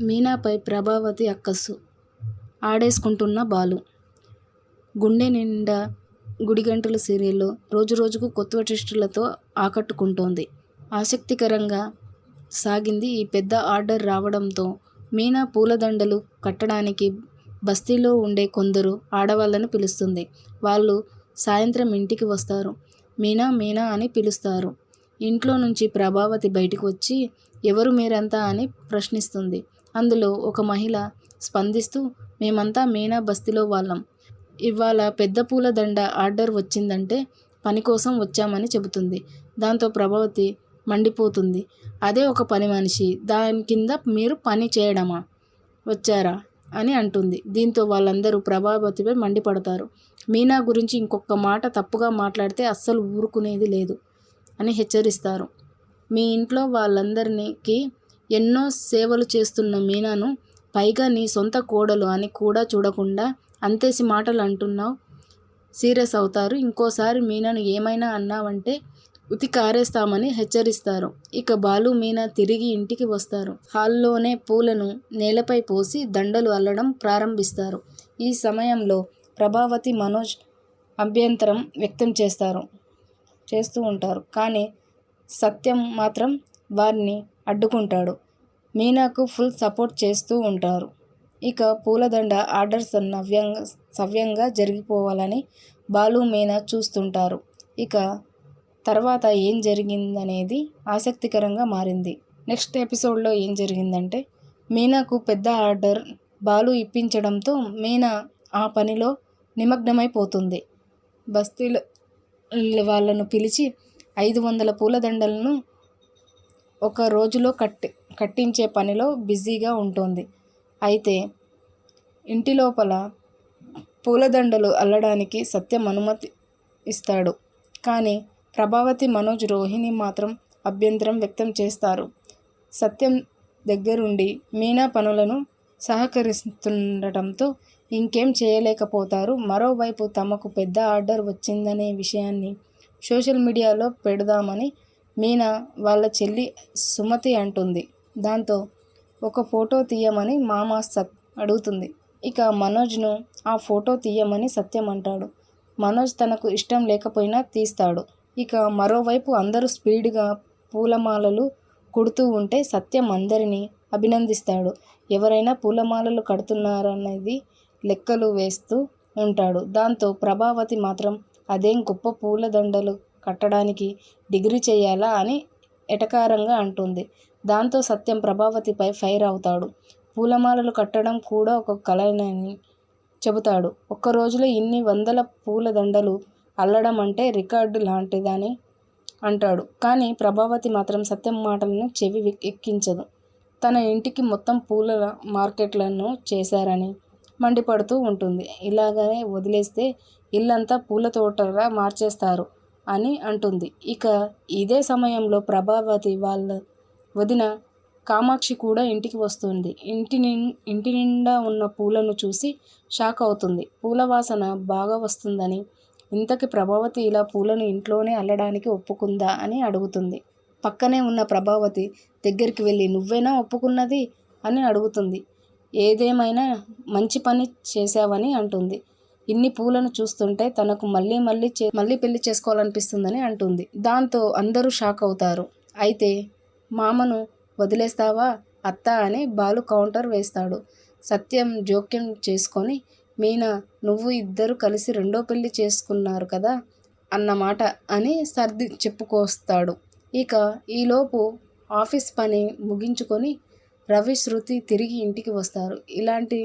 మీనాపై ప్రభావతి అక్కసు. ఆడేసుకుంటున్న బాలు. గుండె నిండా గుడిగంటల సీరియల్లో రోజురోజుకు కొత్త ట్విస్టులతో ఆకట్టుకుంటోంది. ఆసక్తికరంగా సాగింది ఈ పెద్ద ఆర్డర్ రావడంతో మీనా పూలదండలు కట్టడానికి బస్తీలో ఉండే కొందరు ఆడవాళ్ళను పిలుస్తుంది. వాళ్ళు సాయంత్రం ఇంటికి వస్తారు. మీనా మీనా అని పిలుస్తారు. ఇంట్లో నుంచి ప్రభావతి బయటకు వచ్చి ఎవరు మీరంతా అని ప్రశ్నిస్తుంది. అందులో ఒక మహిళ స్పందిస్తూ మేమంతా మీనా బస్తీలో వాళ్ళం. ఇవాళ పెద్ద పూల దండ ఆర్డర్ వచ్చిందంటే పని కోసం వచ్చామని చెబుతుంది. దాంతో ప్రభావతి మండిపోతుంది. అదే ఒక పని మనిషి. దాని కింద మీరు పని చేయడమా? వచ్చారా? అని అంటుంది. దీంతో వాళ్ళందరూ ప్రభావతిపై మండిపడతారు. మీనా గురించి ఇంకొక మాట తప్పుగా మాట్లాడితే అస్సలు ఊరుకునేది లేదు అని హెచ్చరిస్తారు. మీ ఇంట్లో వాళ్ళందరికీ ఎన్నో సేవలు చేస్తున్న మీనాను పైగా నీ సొంత కోడలు అని కూడా చూడకుండా అంతేసి మాటలు అంటున్నావు. సీరియస్ అవుతారు. ఇంకోసారి మీనాను ఏమైనా అన్నావంటే ఉతికారేస్తామని హెచ్చరిస్తారు. ఇక బాలు మీనా తిరిగి ఇంటికి వస్తారు. హాల్లోనే పూలను నేలపై పోసి దండలు అల్లడం ప్రారంభిస్తారు. ఈ సమయంలో ప్రభావతి మనోజ్ అభ్యంతరం వ్యక్తం చేస్తారు చేస్తూ ఉంటారు. కానీ సత్యం మాత్రం వారిని అడ్డుకుంటాడు. మీనాకు ఫుల్ సపోర్ట్ చేస్తూ ఉంటారు. ఇక పూలదండ ఆర్డర్స్ నవ్యంగా సవ్యంగా జరిగిపోవాలని బాలు మీనా చూస్తుంటారు. ఇక తర్వాత ఏం జరిగిందనేది ఆసక్తికరంగా మారింది. నెక్స్ట్ ఎపిసోడ్లో ఏం జరిగిందంటే మీనాకు పెద్ద ఆర్డర్ బాలు ఇప్పించడంతో మీనా ఆ పనిలో నిమగ్నమైపోతుంది. బస్తీలో వాళ్ళను పిలిచి ఐదు వందల పూలదండలను ఒక రోజులో కట్టి కట్టించే పనిలో బిజీగా ఉంటుంది. అయితే ఇంటి లోపల పూలదండలు అల్లడానికి సత్యం అనుమతి ఇస్తాడు. కానీ ప్రభావతి మనోజ్ రోహిణి మాత్రం అభ్యంతరం వ్యక్తం చేస్తారు. సత్యం దగ్గరుండి మీనా పనులను సహకరిస్తుండటంతో ఇంకేం చేయలేకపోతారు. మరోవైపు తమకు పెద్ద ఆర్డర్ వచ్చిందనే విషయాన్ని సోషల్ మీడియాలో పెడదామని మీనా వాళ్ళ చెల్లి సుమతి అంటుంది. దాంతో ఒక ఫోటో తీయమని మామ సత్ అడుగుతుంది. ఇక మనోజ్ను ఆ ఫోటో తీయమని సత్యం అంటాడు. మనోజ్ తనకు ఇష్టం లేకపోయినా తీస్తాడు. ఇక మరోవైపు అందరూ స్పీడ్గా పూలమాలలు కుడుతూ ఉంటే సత్యం అందరినీ అభినందిస్తాడు. ఎవరైనా పూలమాలలు కడుతున్నారనేది లెక్కలు వేస్తూ ఉంటాడు. దాంతో ప్రభావతి మాత్రం అదేం గొప్ప పూలదండలు కట్టడానికి డిగ్రీ చేయాలా అని ఎటకారంగా అంటుంది. దాంతో సత్యం ప్రభావతిపై ఫైర్ అవుతాడు. పూలమాలలు కట్టడం కూడా ఒక కళనని చెబుతాడు. ఒక్క రోజులో ఇన్ని వందల పూలదండలు అల్లడం అంటే రికార్డు లాంటిదని అంటాడు. కానీ ప్రభావతి మాత్రం సత్యం మాటలను చెవి ఎక్కించదు. తన ఇంటికి మొత్తం పూల మార్కెట్లను చేశారని మండిపడుతూ ఉంటుంది. ఇలాగనే వదిలేస్తే ఇల్లంతా పూల తోటగా మార్చేస్తారు. అని అంటుంది. ఇక ఇదే సమయంలో ప్రభావతి వాళ్ళ వదిన కామాక్షి కూడా ఇంటికి వస్తుంది. ఇంటి ఇంటి నిండా ఉన్న పూలను చూసి షాక్ అవుతుంది. పూల వాసన బాగా వస్తుందని ఇంతకి ప్రభావతి ఇలా పూలను ఇంట్లోనే అల్లడానికి ఒప్పుకుందా అని అడుగుతుంది. పక్కనే ఉన్న ప్రభావతి దగ్గరికి వెళ్ళి నువ్వేనా ఒప్పుకున్నది? అని అడుగుతుంది. ఏదేమైనా మంచి పని చేశావని అంటుంది. ఇన్ని పూలను చూస్తుంటే తనకు మళ్ళీ మళ్ళీ చే మళ్ళీ పెళ్ళి చేసుకోవాలనిపిస్తుందని అంటుంది. దాంతో అందరూ షాక్ అవుతారు. అయితే మామను వదిలేస్తావా అత్త అని బాలు కౌంటర్ వేస్తాడు. సత్యం జోక్యం చేసుకొని మీనా నువ్వు ఇద్దరు కలిసి రెండో పెళ్ళి చేసుకున్నారు కదా అన్నమాట అని సర్ది చెప్పుకొస్తాడు. ఇక ఈలోపు ఆఫీస్ పని ముగించుకొని రవి శృతి తిరిగి ఇంటికి వస్తారు. ఇలాంటి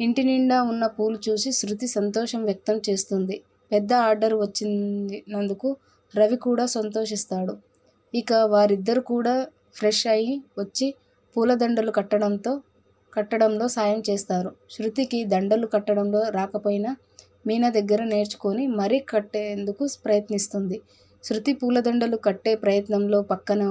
ఇంటి నిండా ఉన్న పూలు చూసి శృతి సంతోషం వ్యక్తం చేస్తుంది. పెద్ద ఆర్డర్ వచ్చినందుకు రవి కూడా సంతోషిస్తాడు. ఇక వారిద్దరు కూడా ఫ్రెష్ అయ్యి వచ్చి పూలదండలు కట్టడంతో కట్టడంలో సాయం చేస్తారు. శృతికి దండలు కట్టడంలో రాకపోయినా మీనా దగ్గర నేర్చుకొని మరీ కట్టేందుకు ప్రయత్నిస్తుంది. శృతి పూలదండలు కట్టే ప్రయత్నంలో పక్కన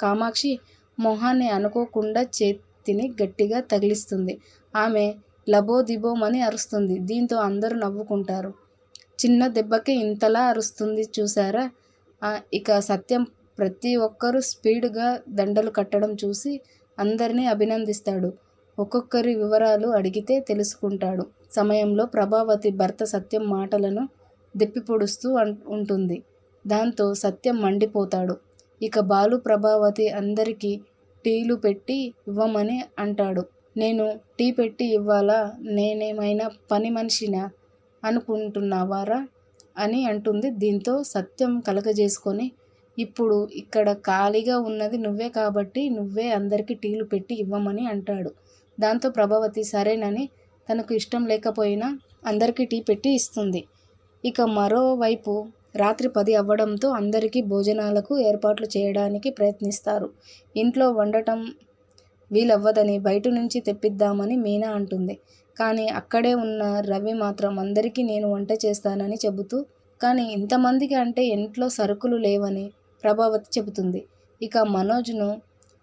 కామాక్షి మొహాన్ని అనుకోకుండా చేతిని గట్టిగా తగిలిస్తుంది. ఆమె లబోదిబోమని అరుస్తుంది దీంతో అందరూ నవ్వుకుంటారు చిన్న దెబ్బకి ఇంతలా అరుస్తుంది చూసారా ఇక సత్యం ప్రతి ఒక్కరూ స్పీడ్గా దండలు కట్టడం చూసి అందరినీ అభినందిస్తాడు ఒక్కొక్కరి వివరాలు అడిగితే తెలుసుకుంటాడు. సమయంలో ప్రభావతి భర్త సత్యం మాటలను దెప్పిపొడుస్తూ ఉంటుంది. దాంతో సత్యం మండిపోతాడు. ఇక బాలు ప్రభావతి అందరికీ టీలు పెట్టి ఇవ్వమని అంటాడు. నేను టీ పెట్టి ఇవ్వాలా నేనేమైనా పని మనిషినా అనుకుంటున్నావారా అని అంటుంది. దీంతో సత్యం కలగజేసుకొని ఇప్పుడు ఇక్కడ ఖాళీగా ఉన్నది నువ్వే కాబట్టి నువ్వే అందరికీ టీలు పెట్టి ఇవ్వమని అంటాడు. దాంతో ప్రభావతి సరేనని తనకు ఇష్టం లేకపోయినా అందరికీ టీ పెట్టి ఇస్తుంది. ఇక మరోవైపు రాత్రి పది అవ్వడంతో అందరికీ భోజనాలకు ఏర్పాట్లు చేయడానికి ప్రయత్నిస్తారు. ఇంట్లో వండటం వీలవ్వదని బయట నుంచి తెప్పిద్దామని మీనా అంటుంది. కానీ అక్కడే ఉన్న రవి మాత్రం అందరికీ నేను వంట చేస్తానని చెబుతూ కానీ ఇంతమందికి అంటే ఇంట్లో సరుకులు లేవని ప్రభావతి చెబుతుంది. ఇక మనోజ్ను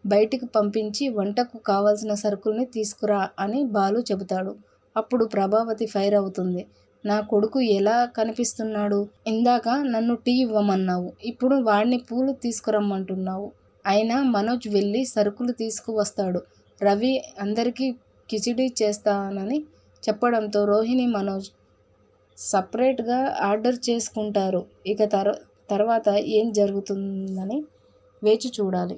బయటికి పంపించి వంటకు కావాల్సిన సరుకుల్ని తీసుకురా అని బాలు చెబుతాడు. అప్పుడు ప్రభావతి ఫైర్ అవుతుంది. నా కొడుకు ఎలా కనిపిస్తున్నాడు? ఇందాక నన్ను టీ ఇవ్వమన్నావు. ఇప్పుడు వాడిని పూలు తీసుకురమ్మంటున్నావు. అయినా మనోజ్ వెళ్ళి సరుకులు తీసుకువస్తాడు. రవి అందరికీ కిచిడీ చేస్తానని చెప్పడంతో రోహిణి, మనోజ్ సపరేట్గా ఆర్డర్ చేసుకుంటారు. ఇక తర్వాత ఏం జరుగుతుందని వేచి చూడాలి.